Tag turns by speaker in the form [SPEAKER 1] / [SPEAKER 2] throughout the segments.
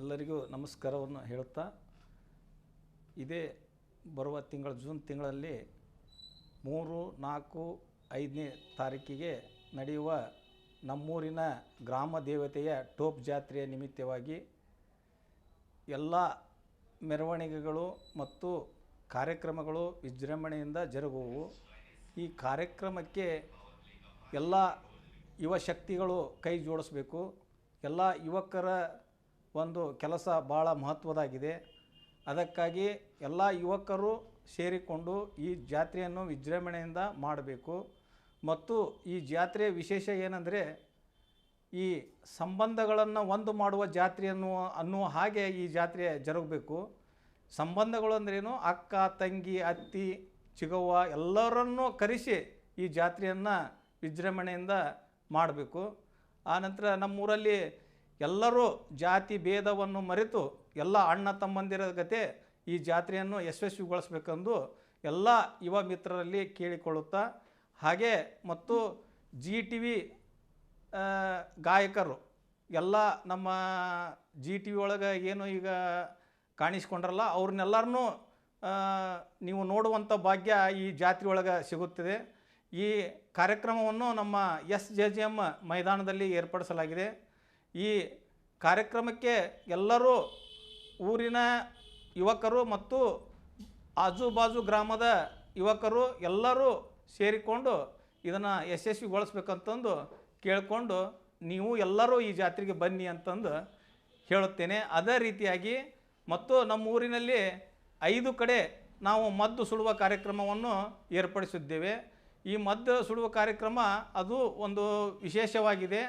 [SPEAKER 1] ಎಲ್ಲರಿಗೂ ನಮಸ್ಕಾರವನ್ನು ಹೇಳುತ್ತಾ ಇದೇ ಬರುವ ತಿಂಗಳ ಜೂನ್ ತಿಂಗಳಲ್ಲಿ ಮೂರು, ನಾಲ್ಕು, ಐದನೇ ತಾರೀಕಿಗೆ ನಡೆಯುವ ನಮ್ಮೂರಿನ ಗ್ರಾಮ ದೇವತೆಯ ಟೋಪ್ ಜಾತ್ರೆಯ ನಿಮಿತ್ತವಾಗಿ ಎಲ್ಲ ಮೆರವಣಿಗೆಗಳು ಮತ್ತು ಕಾರ್ಯಕ್ರಮಗಳು ವಿಜೃಂಭಣೆಯಿಂದ ಜರುಗುವು. ಈ ಕಾರ್ಯಕ್ರಮಕ್ಕೆ ಎಲ್ಲ ಯುವಶಕ್ತಿಗಳು ಕೈ ಜೋಡಿಸಬೇಕು. ಎಲ್ಲ ಯುವಕರ ಒಂದು ಕೆಲಸ ಭಾಳ ಮಹತ್ವದಾಗಿದೆ. ಅದಕ್ಕಾಗಿ ಎಲ್ಲ ಯುವಕರು ಸೇರಿಕೊಂಡು ಈ ಜಾತ್ರೆಯನ್ನು ವಿಜೃಂಭಣೆಯಿಂದ ಮಾಡಬೇಕು. ಮತ್ತು ಈ ಜಾತ್ರೆಯ ವಿಶೇಷ ಏನಂದರೆ, ಈ ಸಂಬಂಧಗಳನ್ನು ಒಂದು ಮಾಡುವ ಜಾತ್ರೆ ಅನ್ನುವ ಅನ್ನುವ ಹಾಗೆ ಈ ಜಾತ್ರೆ ಜರುಗಬೇಕು. ಸಂಬಂಧಗಳು ಅಂದ್ರೇನು? ಅಕ್ಕ, ತಂಗಿ, ಅತ್ತಿ, ಚಿಗವ್ವ ಎಲ್ಲರನ್ನೂ ಕರೆಸಿ ಈ ಜಾತ್ರೆಯನ್ನು ವಿಜೃಂಭಣೆಯಿಂದ ಮಾಡಬೇಕು. ಆನಂತರ ನಮ್ಮೂರಲ್ಲಿ ಎಲ್ಲರೂ ಜಾತಿ ಭೇದವನ್ನು ಮರೆತು ಎಲ್ಲ ಅಣ್ಣ ತಮ್ಮಂದಿರ ಗತೆ ಈ ಜಾತ್ರೆಯನ್ನು ಯಶಸ್ವಿಗೊಳಿಸ್ಬೇಕೆಂದು ಎಲ್ಲ ಯುವ ಮಿತ್ರರಲ್ಲಿ ಕೇಳಿಕೊಳ್ಳುತ್ತಾ ಹಾಗೆ ಮತ್ತು ಜಿ ಟಿ ವಿ ಗಾಯಕರು ಎಲ್ಲ ನಮ್ಮ ಜಿ ಟಿ ವಿ ಒಳಗೆ ಏನು ಈಗ ಕಾಣಿಸ್ಕೊಂಡ್ರಲ್ಲ ಅವ್ರನ್ನೆಲ್ಲರನ್ನೂ ನೀವು ನೋಡುವಂಥ ಭಾಗ್ಯ ಈ ಜಾತ್ರೆ ಒಳಗೆ ಸಿಗುತ್ತದೆ. ಈ ಕಾರ್ಯಕ್ರಮವನ್ನು ನಮ್ಮ ಎಸ್ ಜೆ ಜಿ ಎಂ ಮೈದಾನದಲ್ಲಿ ಏರ್ಪಡಿಸಲಾಗಿದೆ. ಈ ಕಾರ್ಯಕ್ರಮಕ್ಕೆ ಎಲ್ಲರೂ ಊರಿನ ಯುವಕರು ಮತ್ತು ಆಜುಬಾಜು ಗ್ರಾಮದ ಯುವಕರು ಎಲ್ಲರೂ ಸೇರಿಕೊಂಡು ಇದನ್ನು ಯಶಸ್ವಿಗೊಳಿಸ್ಬೇಕಂತಂದು ಕೇಳಿಕೊಂಡು ನೀವು ಎಲ್ಲರೂ ಈ ಜಾತ್ರೆಗೆ ಬನ್ನಿ ಅಂತಂದು ಹೇಳುತ್ತೇನೆ. ಅದೇ ರೀತಿಯಾಗಿ ಮತ್ತು ನಮ್ಮ ಊರಿನಲ್ಲಿ ಐದು ಕಡೆ ನಾವು ಮದ್ದು ಸುಡುವ ಕಾರ್ಯಕ್ರಮವನ್ನು ಏರ್ಪಡಿಸಿದ್ದೇವೆ. ಈ ಮದ್ದು ಸುಡುವ ಕಾರ್ಯಕ್ರಮ ಅದು ಒಂದು ವಿಶೇಷವಾಗಿದೆ.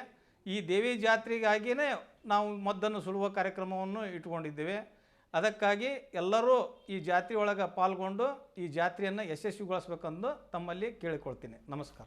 [SPEAKER 1] ಈ ದೇವಿ ಜಾತ್ರೆಗಾಗಿಯೇ ನಾವು ಮದ್ದನ್ನು ಸುಡುವ ಕಾರ್ಯಕ್ರಮವನ್ನು ಇಟ್ಕೊಂಡಿದ್ದೇವೆ ಅದಕ್ಕಾಗಿ ಎಲ್ಲರೂ ಈ ಜಾತ್ರೆಯೊಳಗೆ ಪಾಲ್ಗೊಂಡು ಈ ಜಾತ್ರೆಯನ್ನು ಯಶಸ್ವಿಗೊಳಿಸ್ಬೇಕೆಂದು ತಮ್ಮಲ್ಲಿ ಕೇಳಿಕೊಳ್ತೀನಿ. ನಮಸ್ಕಾರ.